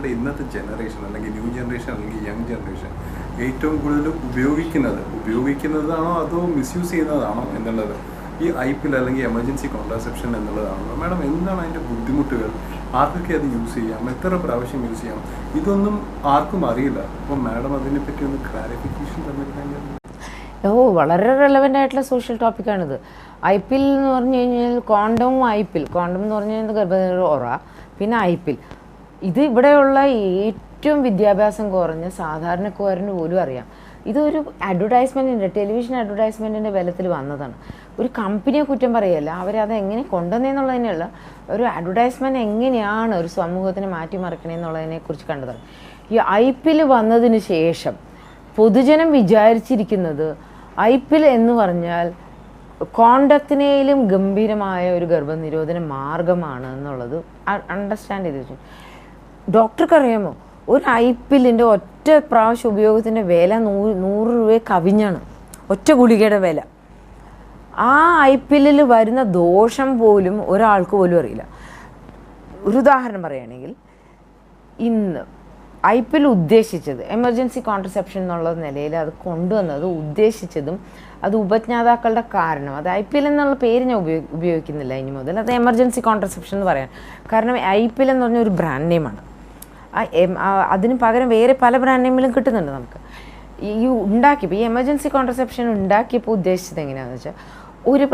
നമ്മളുടെ ഇന്നത്തെ ജനറേഷൻ അല്ലെങ്കിൽ ന്യൂ ജനറേഷൻ അല്ലെങ്കിൽ യങ് ജനറേഷൻ ഏറ്റവും കൂടുതൽ ഉപയോഗിക്കുന്നത് ഉപയോഗിക്കുന്നതാണോ അതോ മിസ്യൂസ് ചെയ്യുന്നതാണോ എന്നുള്ളത് ഈ ഐ പിൽ അല്ലെങ്കിൽ എമർജൻസി കോൺട്രാസെപ്ഷൻ എന്നുള്ളതാണോ മാഡം എന്താണ് അതിന്റെ ബുദ്ധിമുട്ടുകൾ? ആർക്കൊക്കെ അത് യൂസ് ചെയ്യാം? എത്ര പ്രാവശ്യം യൂസ് ചെയ്യാം? ഇതൊന്നും ആർക്കും അറിയില്ല. അപ്പോൾ മാഡം അതിനെപ്പറ്റി ഒന്ന് ക്ലാരിഫിക്കേഷൻ തന്നിട്ടുണ്ടെങ്കിൽ ഓ വളരെ റെലവെന്റ് ആയിട്ടുള്ള സോഷ്യൽ ടോപ്പിക്കാണിത് ഐ പി എൽ എന്ന് പറഞ്ഞു കഴിഞ്ഞാൽ കോണ്ടവും ഐ പി എൽ കോണ്ടം എന്ന് പറഞ്ഞു കഴിഞ്ഞാൽ ഗർഭനിരോറ പിന്നെ ഐ പിൽ ഇത് ഇവിടെയുള്ള ഏറ്റവും വിദ്യാഭ്യാസം കുറഞ്ഞ സാധാരണക്കാരന് പോലും അറിയാം. ഇതൊരു അഡ്വർടൈസ്മെന്റിന്റെ ടെലിവിഷൻ അഡ്വർടൈസ്മെന്റിന്റെ ബലത്തിൽ വന്നതാണ്. ഒരു കമ്പനിയെ കുറ്റം പറയല്ല. അവരത് എങ്ങനെ കൊണ്ടുവന്നതെന്നുള്ളതിനുള്ള ഒരു അഡ്വർടൈസ്മെന്റ് എങ്ങനെയാണ് ഒരു സമൂഹത്തിനെ മാറ്റിമറിക്കണമെന്നുള്ളതിനെക്കുറിച്ച് കണ്ടതാണ്. ഈ ഐ പി എൽ വന്നതിന് ശേഷം പൊതുജനം വിചാരിച്ചിരിക്കുന്നത് ഐ പി എൽ എന്ന് പറഞ്ഞാൽ കോണ്ടത്തിനേലും ഗംഭീരമായ ഒരു ഗർഭനിരോധന മാർഗമാണ് എന്നുള്ളത് അണ്ടർസ്റ്റാൻഡ് ചെയ്ത് വെച്ചു ഡോക്ടർക്ക് അറിയാമോ ഒരു ഐ പില്ലിന്റെ ഒറ്റ പ്രാവശ്യം ഉപയോഗത്തിന്റെ വില നൂറ് നൂറ് രൂപയെ കവിഞ്ഞാണ്. ഒറ്റ ഗുളികയുടെ വില. ആ ഐ പില്ലിൽ വരുന്ന ദോഷം പോലും ഒരാൾക്ക് പോലും അറിയില്ല. ഒരു ഉദാഹരണം പറയുകയാണെങ്കിൽ ഇന്ന് ഐ പി എൽ ഉദ്ദേശിച്ചത് എമർജൻസി കോൺട്രസെപ്ഷൻ എന്നുള്ള നിലയിൽ അത് കൊണ്ടുവന്നത് ഉദ്ദേശിച്ചതും അത് ഉപജ്ഞാതാക്കളുടെ കാരണം. അത് ഐ പി എൽ എന്നുള്ള പേര് ഞാൻ ഉപയോഗി ഉപയോഗിക്കുന്നില്ല ഇനി മുതൽ. അത് എമർജൻസി കോൺട്രസെപ്ഷൻ എന്ന് പറയാൻ കാരണം ഐ പി എൽ എന്ന് പറഞ്ഞ ഒരു ബ്രാൻഡ് നെയിമാണ്. അതിന് പകരം വേറെ പല ബ്രാൻഡ് നെയിമിലും കിട്ടുന്നുണ്ട് നമുക്ക്. ഈ ഉണ്ടാക്കിയപ്പോൾ ഈ എമർജൻസി കോൺട്രസെപ്ഷൻ ഉണ്ടാക്കിയപ്പോൾ ഉദ്ദേശിച്ചത് എങ്ങനെയാണെന്ന് വെച്ചാൽ ഒരു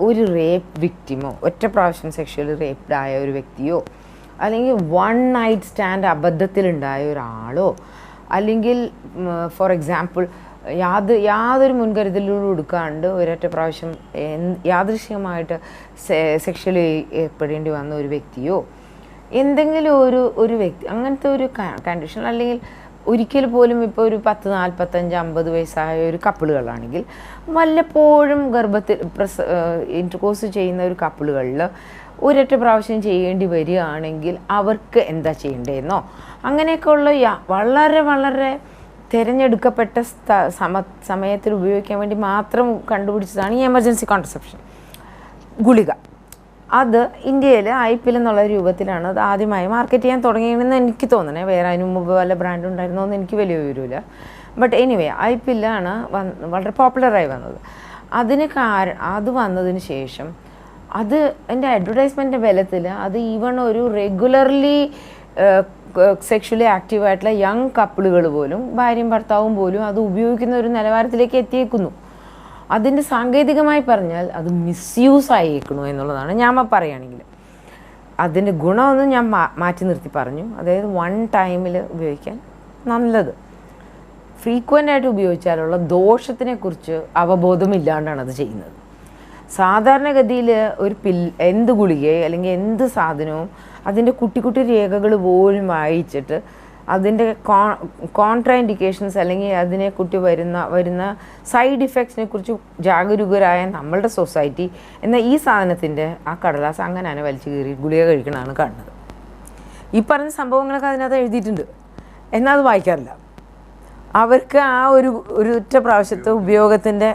ഒരു റേപ്പ് വിക്റ്റിമോ ഒറ്റ പ്രാവശ്യം സെക്ഷലി റേപ്ഡ് ആയ ഒരു വ്യക്തിയോ അല്ലെങ്കിൽ വൺ നൈറ്റ് സ്റ്റാൻഡ് അബദ്ധത്തിലുണ്ടായ ഒരാളോ അല്ലെങ്കിൽ ഫോർ എക്സാമ്പിൾ യാത് യാതൊരു മുൻകരുതലിലൂടെ എടുക്കാണ്ട് ഒരൊറ്റ പ്രാവശ്യം എന്ത് യാദൃശികമായിട്ട് സെക്ഷലി ഏർപ്പെടേണ്ടി വന്ന ഒരു വ്യക്തിയോ എന്തെങ്കിലും ഒരു ഒരു വ്യക്തി അങ്ങനത്തെ ഒരു കണ്ടീഷൻ അല്ലെങ്കിൽ ഒരിക്കൽ പോലും ഇപ്പോൾ ഒരു പത്ത് നാൽപ്പത്തഞ്ച് അമ്പത് വയസ്സായ ഒരു കപ്പിളുകളാണെങ്കിൽ വല്ലപ്പോഴും ഗർഭത്തിൽ പ്രസ ഇന്റർകോഴ്സ് ചെയ്യുന്ന ഒരു കപ്പിളുകളിൽ ഒരൊറ്റ പ്രാവശ്യം ചെയ്യേണ്ടി വരികയാണെങ്കിൽ അവർക്ക് എന്താ ചെയ്യേണ്ടതെന്നോ? അങ്ങനെയൊക്കെയുള്ള വളരെ വളരെ തിരഞ്ഞെടുക്കപ്പെട്ട സ്ഥ- സമ സമയത്തിൽ ഉപയോഗിക്കാൻ വേണ്ടി മാത്രം കണ്ടുപിടിച്ചതാണ് ഈ എമർജൻസി കോൺട്രസെപ്ഷൻ ഗുളിക. അത് ഇന്ത്യയിൽ ഐ പി എൽ എന്നുള്ള രൂപത്തിലാണ് അത് ആദ്യമായി മാർക്കറ്റ് ചെയ്യാൻ തുടങ്ങിയതെന്ന് എനിക്ക് തോന്നണേ. വേറെ അതിന് മുമ്പ് വല്ല ബ്രാൻഡ് ഉണ്ടായിരുന്നോ എന്ന് എനിക്ക് വലിയ വിവരമില്ല. ബട്ട് എനിവേ ഐ പി എല്ലാണ് വളരെ പോപ്പുലറായി വന്നത്. അതിന് കാര അത് വന്നതിന് ശേഷം അത് എന്റെ അഡ്വർടൈസ്മെന്റിന്റെ ബലത്തിൽ അത് ഈവൺ ഒരു റെഗുലർലി സെക്ഷലി ആക്റ്റീവായിട്ടുള്ള യങ് കപ്പിളുകൾ പോലും ഭാര്യയും ഭർത്താവും പോലും അത് ഉപയോഗിക്കുന്ന ഒരു നിലവാരത്തിലേക്ക് എത്തിയേക്കുന്നു. അതിന്റെ സാങ്കേതികമായി പറഞ്ഞാൽ അത് മിസ്യൂസ് ആയേക്കണു എന്നുള്ളതാണ് ഞാൻ പറയുകയാണെങ്കിൽ അതിന്റെ ഗുണമൊന്നും ഞാൻ മാറ്റി നിർത്തി പറഞ്ഞു. അതായത് വൺ ടൈമിൽ ഉപയോഗിക്കാൻ നല്ലത്. ഫ്രീക്വന്റ് ആയിട്ട് ഉപയോഗിച്ചാലുള്ള ദോഷത്തിനെക്കുറിച്ച് അവബോധമില്ലാണ്ടാണ് അത് ചെയ്യുന്നത്. സാധാരണഗതിയിൽ ഒരു പിൽ എന്ത് ഗുളികയോ അല്ലെങ്കിൽ എന്ത് സാധനവും അതിന്റെ കുട്ടി കുട്ടി രേഖകൾ പോലും വായിച്ചിട്ട് അതിന്റെ കോൺട്രാ ഇൻഡിക്കേഷൻസ് അല്ലെങ്കിൽ അതിനെ കുട്ടി വരുന്ന വരുന്ന സൈഡ് ഇഫക്ട്സിനെ കുറിച്ച് ജാഗരൂകരായ നമ്മളുടെ സൊസൈറ്റി എന്ന ഈ സാധനത്തിന്റെ ആ കടലാസ് അങ്ങനെയാണ് വലിച്ചു കീറി ഗുളിക കഴിക്കണമെന്നാണ് കാണുന്നത്. ഈ പറഞ്ഞ സംഭവങ്ങളൊക്കെ അതിനകത്ത് എഴുതിയിട്ടുണ്ട്. എന്നാൽ അത് വായിക്കാറില്ല. അവർക്ക് ആ ഒരു ഒരു ഒറ്റ പ്രാവശ്യത്തെ ഉപയോഗത്തിന്റെ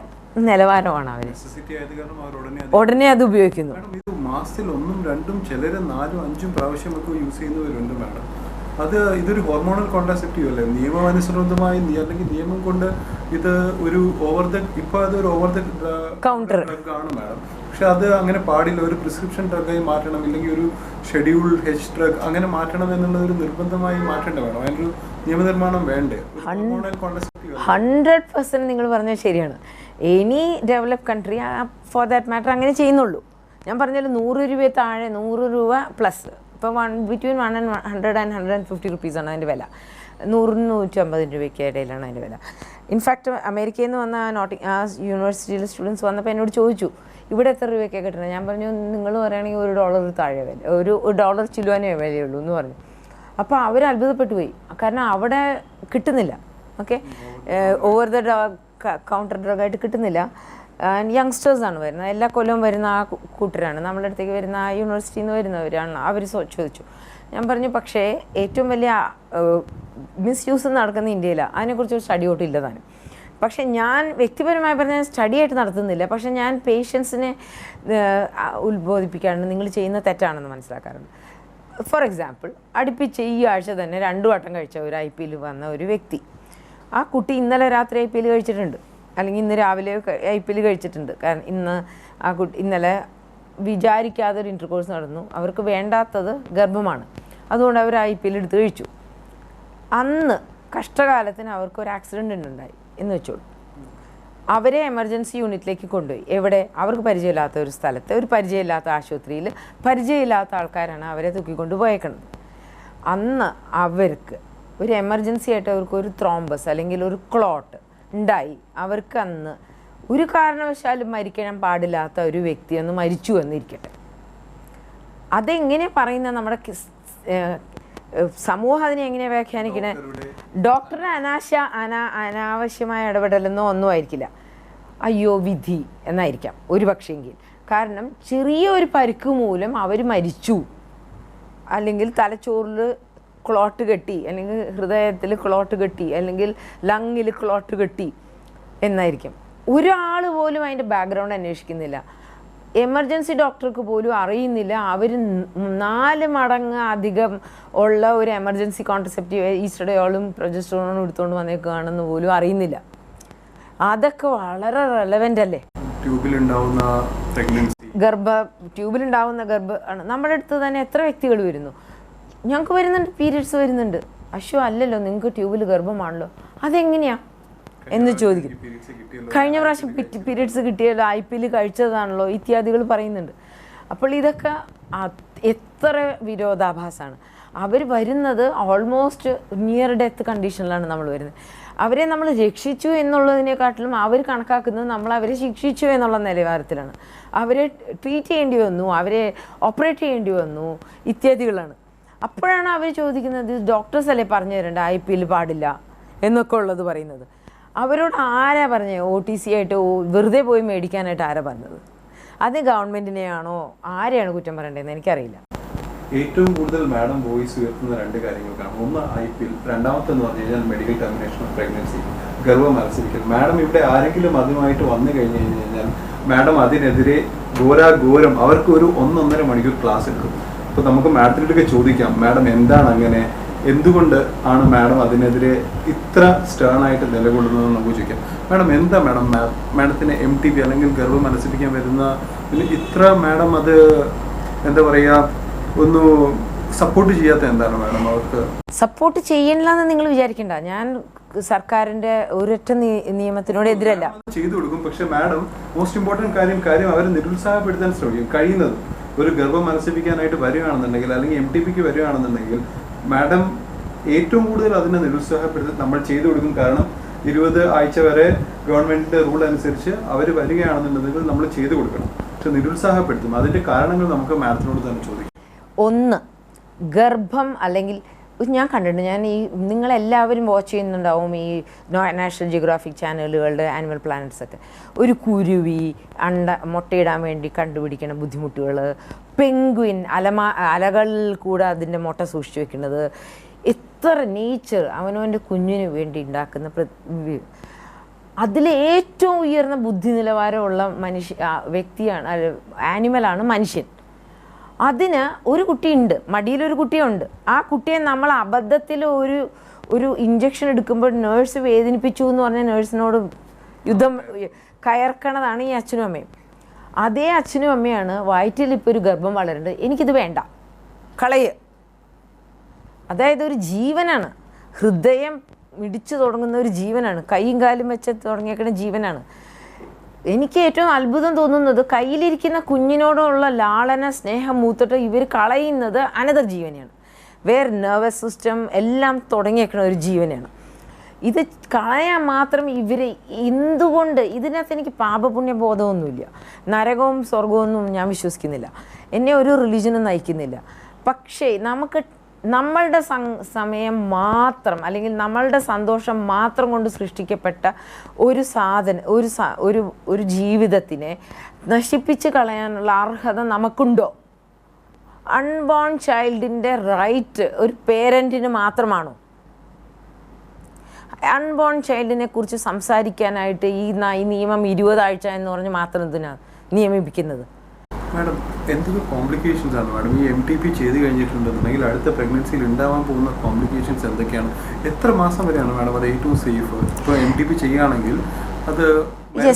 നിലവാരമാണ് അവർ ഉടനെ അത് ഉപയോഗിക്കുന്നു. മാസത്തിൽ ഒന്നും രണ്ടും ചിലര് നാലും അഞ്ചും പ്രാവശ്യമൊക്കെ യൂസ് ചെയ്യുന്നവരുണ്ട് മാഡം. അത് ഇതൊരു ഹോർമോണൽ കോൺട്രാസെപ്റ്റീവ് അല്ലേ? നിയമമനുസൃതമായി അല്ലെങ്കിൽ നിയമം കൊണ്ട് ഇത് ഒരു ഓവർ ദ ഇപ്പൊ അത് ഒരു ഓവർ ദ കൗണ്ടർ ഡ്രഗ് ആണ് മാഡം പക്ഷെ അത് അങ്ങനെ പാടില്ല. ഒരു പ്രിസ്ക്രിപ്ഷൻ ഡ്രഗായി മാറ്റണം. ഇല്ലെങ്കിൽ ഒരു ഷെഡ്യൂൾ ഹെച്ച് ഡ്രഗ് അങ്ങനെ മാറ്റണം എന്നുള്ള ഒരു നിർബന്ധമായി മാറ്റേണ്ട വേണം അതിനൊരു നിയമനിർമ്മാണം വേണ്ടേ? ഹോർമോണൽ കോൺട്രാസെപ്റ്റീവ് ഹൺഡ്രഡ് പെർസെന്റ് നിങ്ങൾ പറഞ്ഞത് ശരിയാണ്. Any develop country for that matter അങ്ങനെ ചെയ്യുന്നുള്ളൂ. ഞാൻ പറഞ്ഞാലും നൂറ് രൂപ താഴെ നൂറ് രൂപ പ്ലസ് ഇപ്പോൾ one between one and hundred and hundred and fifty റുപ്പീസാണ് അതിന്റെ വില. നൂറിന് നൂറ്റമ്പത് രൂപയ്ക്ക് ഇടയിലാണ് അതിന്റെ വില. ഇൻഫാക്റ്റ് അമേരിക്കയിൽ നിന്ന് വന്ന നോട്ടി ആ യൂണിവേഴ്സിറ്റിയിലെ സ്റ്റുഡൻസ് വന്നപ്പോൾ എന്നോട് ചോദിച്ചു ഇവിടെ എത്ര രൂപയ്ക്കാണ് കിട്ടുന്നത്? ഞാൻ പറഞ്ഞു നിങ്ങൾ പറയുകയാണെങ്കിൽ ഒരു ഡോളർ താഴെ വില ഒരു ഡോളർ ചിലുവാനേ വിലയുള്ളൂ എന്ന് പറഞ്ഞു. അപ്പോൾ അവർ അത്ഭുതപ്പെട്ടു പോയി. കാരണം അവിടെ കിട്ടുന്നില്ല. ഓക്കെ ഓവർ ദ കൗണ്ടർ ഡ്രോഗായിട്ട് കിട്ടുന്നില്ല. യങ്സ്റ്റേഴ്സാണ് വരുന്നത്. എല്ലാ കൊല്ലവും വരുന്ന ആ കൂട്ടരാണ്. നമ്മുടെ അടുത്തേക്ക് വരുന്ന ആ യൂണിവേഴ്സിറ്റിയിൽ നിന്ന് വരുന്നവരാണ്. അവർ ചോദിച്ചു. ഞാൻ പറഞ്ഞു പക്ഷേ ഏറ്റവും വലിയ മിസ് യൂസ് നടക്കുന്ന ഇന്ത്യയിലാണ് അതിനെക്കുറിച്ച് ഒരു സ്റ്റഡി ഒട്ടും ഇല്ല താനും. പക്ഷെ ഞാൻ വ്യക്തിപരമായി പറഞ്ഞാൽ സ്റ്റഡി ആയിട്ട് നടത്തുന്നില്ല. പക്ഷെ ഞാൻ പേഷ്യൻസിനെ ഉത്ബോധിപ്പിക്കാറുണ്ട്. നിങ്ങൾ ചെയ്യുന്ന തെറ്റാണെന്ന് മനസ്സിലാക്കാറുണ്ട്. ഫോർ എക്സാമ്പിൾ അടുപ്പിച്ച് ഈ ആഴ്ച തന്നെ രണ്ടു വട്ടം കഴിച്ച ഒരു ഐ പി വന്ന ഒരു വ്യക്തി. ആ കുട്ടി ഇന്നലെ രാത്രി ഐ പി എൽ കഴിച്ചിട്ടുണ്ട്. അല്ലെങ്കിൽ ഇന്ന് രാവിലെ ഐ പി എൽ കഴിച്ചിട്ടുണ്ട്. കാരണം ഇന്ന് ആ കുട്ടി ഇന്നലെ വിചാരിക്കാതെ ഒരു ഇന്റർകോഴ്സ് നടന്നു. അവർക്ക് വേണ്ടാത്തത് ഗർഭമാണ്. അതുകൊണ്ട് അവർ ഐ പി എൽ എടുത്ത് കഴിച്ചു. അന്ന് കഷ്ടകാലത്തിന് അവർക്ക് ഒരു ആക്സിഡന്റ് ഉണ്ടായി എന്ന് വെച്ചോളൂ. അവരെ എമർജൻസി യൂണിറ്റിലേക്ക് കൊണ്ടുപോയി. എവിടെ? അവർക്ക് പരിചയമില്ലാത്ത ഒരു സ്ഥലത്ത്. ഒരു പരിചയമില്ലാത്ത ആശുപത്രിയിൽ പരിചയമില്ലാത്ത ആൾക്കാരാണ് അവരെ തൂക്കിക്കൊണ്ട് പോയേക്കുന്നത് അന്ന് അവർക്ക് ഒരു എമർജൻസി ആയിട്ട് അവർക്ക് ഒരു ത്രോംബസ് അല്ലെങ്കിൽ ഒരു ക്ലോട്ട് ഉണ്ടായി. അവർക്ക് അന്ന് ഒരു കാരണവശാലും മരിക്കാൻ പാടില്ലാത്ത ഒരു വ്യക്തി അന്ന് മരിച്ചു എന്നിരിക്കട്ടെ അതെങ്ങനെ പറയുന്ന നമ്മുടെ സമൂഹം അതിനെ എങ്ങനെ വ്യാഖ്യാനിക്കണേ? ഡോക്ടറുടെ അനാശ അനാ അനാവശ്യമായ ഇടപെടലെന്നോ ഒന്നും ആയിരിക്കില്ല. അയ്യോ വിധി എന്നായിരിക്കാം. ഒരു പക്ഷേങ്കിൽ. കാരണം ചെറിയ ഒരു പരുക്ക് മൂലം അവർ മരിച്ചു. അല്ലെങ്കിൽ തലച്ചോറിൽ ക്ലോട്ട് കെട്ടി അല്ലെങ്കിൽ ഹൃദയത്തിൽ ക്ലോട്ട് കെട്ടി അല്ലെങ്കിൽ ലങ്ങിൽ ക്ലോട്ട് കെട്ടി എന്നായിരിക്കും. ഒരാൾ പോലും അതിന്റെ ബാക്ക്ഗ്രൗണ്ട് അന്വേഷിക്കുന്നില്ല. എമർജൻസി ഡോക്ടർക്ക് പോലും അറിയുന്നില്ല. അവർ നാല് മടങ്ങ് അധികം ഉള്ള ഒരു എമർജൻസി കോൺട്രസെപ്റ്റീവ് ഈസ്റ്റഡയോളും പ്രൊജസ്ട്രോണും എടുത്തുകൊണ്ട് വന്നേക്കുകയാണെന്ന് പോലും അറിയുന്നില്ല. അതൊക്കെ വളരെ റെലവെന്റ് അല്ലേ? ഗർഭ ട്യൂബിലുണ്ടാവുന്ന ഗർഭ ആണ്. നമ്മുടെ അടുത്ത് തന്നെ എത്ര വ്യക്തികൾ വരുന്നു? ഞങ്ങൾക്ക് വരുന്നുണ്ട് പീരിയഡ്സ് വരുന്നുണ്ട്. അശോ അല്ലല്ലോ നിങ്ങൾക്ക് ട്യൂബിൽ ഗർഭമാണല്ലോ. അതെങ്ങനെയാ? എന്ന് ചോദിക്കും. കഴിഞ്ഞ പ്രാവശ്യം പീരിയഡ്സ് കിട്ടിയല്ലോ ഐ പി എൽ കഴിച്ചതാണല്ലോ ഇത്യാദികൾ പറയുന്നുണ്ട്. അപ്പോൾ ഇതൊക്കെ എത്ര വിരോധാഭാസമാണ് അവർ വരുന്നത് ഓൾമോസ്റ്റ് നിയർ ഡെത്ത് കണ്ടീഷനിലാണ് നമ്മൾ വരുന്നത്. അവരെ നമ്മൾ രക്ഷിച്ചു എന്നുള്ളതിനെക്കാട്ടിലും അവർ കണക്കാക്കുന്നത് നമ്മൾ അവരെ ശിക്ഷിച്ചു എന്നുള്ള നിലവാരത്തിലാണ്. അവരെ ട്രീറ്റ് ചെയ്യേണ്ടി വന്നു അവരെ ഓപ്പറേറ്റ് ചെയ്യേണ്ടി വന്നു ഇത്യാദികളാണ്. അപ്പോഴാണ് അവർ ചോദിക്കുന്നത് ഡോക്ടേഴ്സ് അല്ലേ പറഞ്ഞു തരേണ്ട ഐ പി എൽ പാടില്ല എന്നൊക്കെ ഉള്ളത് പറയുന്നത്. അവരോട് ആരാ പറഞ്ഞത്? ഒ ടി സി ആയിട്ട് വെറുതെ പോയി മേടിക്കാനായിട്ട് ആരാ പറഞ്ഞത്? അത് ഗവൺമെന്റിനെയാണോ ആരെയാണ് കുറ്റം പറയേണ്ടതെന്ന് എനിക്കറിയില്ല. ഏറ്റവും കൂടുതൽ മാഡം വോയിസ് ഉയർത്തുന്ന രണ്ട് കാര്യങ്ങൾക്കാണ് ഒന്ന് ഐ പി എൽ രണ്ടാമത്തെ എന്ന് പറഞ്ഞു കഴിഞ്ഞാൽ മെഡിക്കൽ ടെർമിനേഷൻ ഓഫ് പ്രഗ്നൻസി ഗർഭം മത്സരിക്കൽ. മാഡം ഇവിടെ ആരെങ്കിലും അതുമായിട്ട് വന്നു കഴിഞ്ഞു കഴിഞ്ഞു കഴിഞ്ഞാൽ മാഡം അതിനെതിരെ ഘോരാഘോരം അവർക്ക് ഒരു ഒന്നൊന്നര മണിക്കൂർ ക്ലാസ് എടുക്കും. അപ്പോൾ നമുക്ക് മാഡത്തിനോടൊക്കെ ചോദിക്കാം മാഡം എന്താണ് അങ്ങനെ? എന്തുകൊണ്ട് ആണ് മാഡം അതിനെതിരെ ഇത്ര സ്റ്റേൺ ആയിട്ട് നിലകൊള്ളുന്നത് നമുക്ക് ചോദിക്കാം. മാഡം എന്താ മാഡം? മാഡത്തിന് എം ടി പി അല്ലെങ്കിൽ ഗർഭം മനസ്സിപ്പിക്കാൻ വരുന്ന ഇത്ര മാഡം അത് എന്താ പറയുക ഒന്ന് സപ്പോർട്ട് ചെയ്യാത്ത എന്താണ് മാഡം അവർക്ക്? സപ്പോർട്ട് ചെയ്യണില്ല എന്ന് നിങ്ങൾ വിചാരിക്കണ്ട. ഞാൻ സർക്കാരിന്റെ ഒരൊറ്റ നിയമത്തിനോട് എതിരല്ല. ചെയ്തു കൊടുക്കും. പക്ഷെ മാഡം മോസ്റ്റ് ഇമ്പോർട്ടന്റ് കാര്യം കാര്യം അവരെ നിരുത്സാഹപ്പെടുത്താൻ ശ്രമിക്കും കഴിയുന്നത്. ഒരു ഗർഭം മനസ്സിപ്പിക്കാനായിട്ട് വരികയാണെന്നുണ്ടെങ്കിൽ അല്ലെങ്കിൽ എം ടി പിക്ക് വരികയാണെന്നുണ്ടെങ്കിൽ മാഡം ഏറ്റവും കൂടുതൽ അതിനെ നിരുത്സാഹപ്പെടുത്തി നമ്മൾ ചെയ്തു കൊടുക്കും. കാരണം ഇരുപത് ആഴ്ച വരെ ഗവൺമെന്റിന്റെ റൂൾ അനുസരിച്ച് അവർ വരികയാണെന്നുണ്ടെങ്കിൽ നമ്മൾ ചെയ്തു കൊടുക്കണം. പക്ഷെ നിരുത്സാഹപ്പെടുത്തും. അതിന്റെ കാരണങ്ങൾ നമുക്ക് മാഡത്തിനോട് തന്നെ ചോദിക്കാം. ഒന്ന് ഗർഭം അല്ലെങ്കിൽ ഞാൻ കണ്ടിട്ടുണ്ട്. ഞാൻ ഈ നിങ്ങളെല്ലാവരും വാച്ച് ചെയ്യുന്നുണ്ടാവും ഈ നാഷണൽ ജിയോഗ്രാഫിക് ചാനലുകളുടെ ആനിമൽ പ്ലാനറ്റ്സ് ഒക്കെ. ഒരു കുരുവി അണ്ട മുട്ടയിടാൻ വേണ്ടി കണ്ടുപിടിക്കുന്ന ബുദ്ധിമുട്ടുകൾ പെങ്കുവിൻ അലമാ അലകളിൽ കൂടെ അതിന്റെ മുട്ട സൂക്ഷിച്ചു വെക്കുന്നത്. എത്ര നേച്ചർ അവനവന്റെ കുഞ്ഞിന് വേണ്ടി ഉണ്ടാക്കുന്ന അതിലെ ഏറ്റവും ഉയർന്ന ബുദ്ധി നിലവാരമുള്ള മനുഷ്യ വ്യക്തിയാണ് ആനിമലാണ് മനുഷ്യൻ. അതിന് ഒരു കുട്ടിയുണ്ട്. മടിയിലൊരു കുട്ടിയുണ്ട്. ആ കുട്ടിയെ നമ്മൾ അബദ്ധത്തിൽ ഒരു ഒരു ഇഞ്ചക്ഷൻ എടുക്കുമ്പോൾ നേഴ്സ് വേദനിപ്പിച്ചു എന്ന് പറഞ്ഞ നേഴ്സിനോട് യുദ്ധം കയർക്കണതാണ് ഈ അച്ഛനും അമ്മയും. അതേ അച്ഛനും അമ്മയാണ് വയറ്റിൽ ഇപ്പോൾ ഒരു ഗർഭം വളരുന്നത് എനിക്കിത് വേണ്ട. കളയ്. അതായത് ഒരു ജീവനാണ്. ഹൃദയം മിടിച്ചു തുടങ്ങുന്ന ഒരു ജീവനാണ്. കൈയും കാലും വെച്ച് തുടങ്ങിയേക്കുന്ന ജീവനാണ്. എനിക്ക് ഏറ്റവും അത്ഭുതം തോന്നുന്നത് കയ്യിലിരിക്കുന്ന കുഞ്ഞിനോടുള്ള ലാളന സ്നേഹം മൂത്തിട്ട് ഇവർ കളയുന്നത് അനദർ ജീവനെയാണ്. വേർ നെർവസ് സിസ്റ്റം എല്ലാം തുടങ്ങിയേക്കുന്ന ഒരു ജീവനാണ് ഇത് കളയാൻ മാത്രം ഇവർ എന്തുകൊണ്ട് ഇതിനകത്ത് എനിക്ക് പാപപുണ്യ ബോധമൊന്നുമില്ല. നരകവും സ്വർഗവും ഞാൻ വിശ്വസിക്കുന്നില്ല. എന്നെ ഒരു റിലീജനും നയിക്കുന്നില്ല. പക്ഷേ നമുക്ക് നമ്മളുടെ സമയം മാത്രം അല്ലെങ്കിൽ നമ്മളുടെ സന്തോഷം മാത്രം കൊണ്ട് സൃഷ്ടിക്കപ്പെട്ട ഒരു സാധന ഒരു ഒരു ഒരു ജീവിതത്തിനെ നശിപ്പിച്ച് കളയാനുള്ള അർഹത നമുക്കുണ്ടോ? അൺബോൺ ചൈൽഡിന്റെ റൈറ്റ് ഒരു പേരന്റിന് മാത്രമാണോ? അൺബോൺ ചൈൽഡിനെ കുറിച്ച് സംസാരിക്കാനായിട്ട് ഈ നിയമം ഇരുപതാഴ്ച എന്ന് പറഞ്ഞ് മാത്രം ഇതിനാണ് നിയമിപ്പിക്കുന്നത്? മാഡം എന്തൊക്കെ കോംപ്ലിക്കേഷൻസ് ആണ്? മാഡം ഈ എം ടി പി ചെയ്ത് കഴിഞ്ഞിട്ടുണ്ടെന്നുണ്ടെങ്കിൽ അടുത്ത പ്രഗ്നൻസിയിൽ ഉണ്ടാവാൻ പോകുന്ന കോംപ്ലിക്കേഷൻസ് എന്തൊക്കെയാണ്? എത്ര മാസം വരെയാണ് മാഡം അത് ഏറ്റവും സേഫ് ഇപ്പോൾ എം ടി പി ചെയ്യുകയാണെങ്കിൽ അത്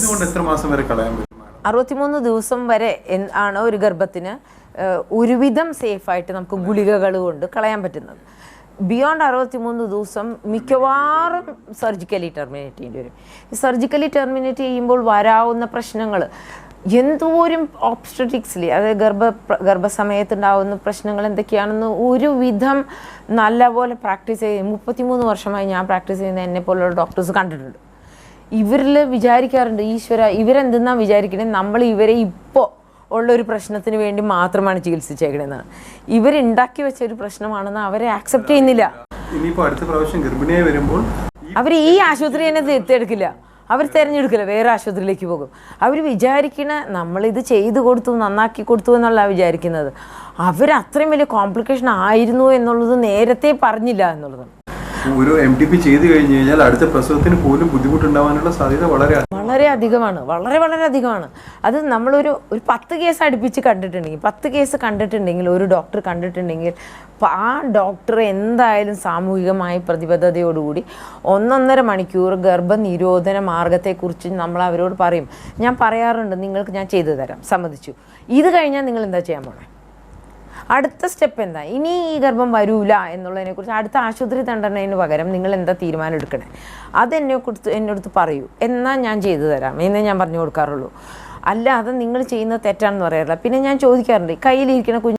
കൊണ്ട് എത്ര മാസം വരെ കളയാൻ പറ്റും അറുപത്തിമൂന്ന് ദിവസം വരെ ആണ് ഒരു ഗർഭത്തിന് ഒരുവിധം സേഫായിട്ട് നമുക്ക് ഗുളികകൾ കൊണ്ട് കളയാൻ പറ്റുന്നത്. ബിയോണ്ട് അറുപത്തിമൂന്ന് ദിവസം മിക്കവാറും സർജിക്കലി ടെർമിനേറ്റ് ചെയ്യേണ്ടി വരും. സർജിക്കലി ടെർമിനേറ്റ് ചെയ്യുമ്പോൾ വരാവുന്ന പ്രശ്നങ്ങൾ എന്തോരം ഓബ്സ്റ്ററ്റിക്സിലി അതായത് ഗർഭ ഗർഭസമയത്ത് ഉണ്ടാവുന്ന പ്രശ്നങ്ങൾ എന്തൊക്കെയാണെന്ന് ഒരുവിധം നല്ലപോലെ പ്രാക്ടീസ് ചെയ്ത് മുപ്പത്തിമൂന്ന് വർഷമായി ഞാൻ പ്രാക്ടീസ് ചെയ്യുന്ന എന്നെ പോലുള്ള ഡോക്ടേഴ്സ് കണ്ടിട്ടുണ്ട്. ഇവരിൽ വിചാരിക്കാറുണ്ട് ഈശ്വര ഇവരെന്തെന്നാ വിചാരിക്കണേ? നമ്മൾ ഇവരെ ഇപ്പോൾ ഉള്ള ഒരു പ്രശ്നത്തിന് വേണ്ടി മാത്രമാണ് ചികിത്സിച്ചേക്കണെന്ന്. ഇവരുണ്ടാക്കി വെച്ച ഒരു പ്രശ്നമാണെന്ന് അവരെ ആക്സെപ്റ്റ് ചെയ്യുന്നില്ല. ഇനിയിപ്പോൾ അടുത്ത പ്രാവശ്യം ഗർഭിണിയായി വരുമ്പോൾ അവർ ഈ ആശുപത്രി തന്നെ തിരുത്തെടുക്കില്ല അവർ തിരഞ്ഞെടുക്കില്ല വേറെ ആശുപത്രിയിലേക്ക് പോകും. അവർ വിചാരിക്കണ നമ്മളിത് ചെയ്ത് കൊടുത്തു നന്നാക്കി കൊടുത്തു എന്നുള്ള വിചാരിക്കുന്നത്. അവർ അത്രയും വലിയ കോംപ്ലിക്കേഷൻ ആയിരുന്നു എന്നുള്ളത് നേരത്തെ പറഞ്ഞില്ല എന്നുള്ളതാണ്. ഒരു എം ഡി പി ചെയ്ത് കഴിഞ്ഞു കഴിഞ്ഞാൽ അടുത്ത പ്രസവത്തിന് പോലും ബുദ്ധിമുട്ടുണ്ടാവാനുള്ള സാധ്യത വളരെ വളരെ അധികമാണ്. വളരെ വളരെ അധികമാണ്. അത് നമ്മളൊരു ഒരു പത്ത് കേസ് അടുപ്പിച്ച് കണ്ടിട്ടുണ്ടെങ്കിൽ പത്ത് കേസ് കണ്ടിട്ടുണ്ടെങ്കിൽ ഒരു ഡോക്ടർ കണ്ടിട്ടുണ്ടെങ്കിൽ ആ ഡോക്ടർ എന്തായാലും സാമൂഹികമായ പ്രതിബദ്ധതയോടുകൂടി ഒന്നൊന്നര മണിക്കൂർ ഗർഭനിരോധന മാർഗത്തെക്കുറിച്ച് നമ്മൾ അവരോട് പറയും. ഞാൻ പറയാറുണ്ട് നിങ്ങൾക്ക് ഞാൻ ചെയ്തു തരാം. സമ്മതിച്ചു. ഇത് കഴിഞ്ഞാൽ നിങ്ങൾ എന്താ ചെയ്യാൻ പോണേ? അടുത്ത സ്റ്റെപ്പ് എന്താ? ഇനി ഈ ഗർഭം വരൂല എന്നുള്ളതിനെ കുറിച്ച് അടുത്ത ആശുപത്രി തണ്ടനതിന് പകരം നിങ്ങൾ എന്താ തീരുമാനം എടുക്കണേ? അതെന്നെ കൊടുത്ത് എന്നോടത്ത് പറയൂ. എന്നാൽ ഞാൻ ചെയ്തു തരാം. എന്നേ ഞാൻ പറഞ്ഞു കൊടുക്കാറുള്ളൂ. അല്ലാതെ നിങ്ങൾ ചെയ്യുന്ന തെറ്റാണെന്ന് പറയാറില്ല. പിന്നെ ഞാൻ ചോദിക്കാറുണ്ട് കയ്യിലിരിക്കുന്ന കുഞ്ഞ്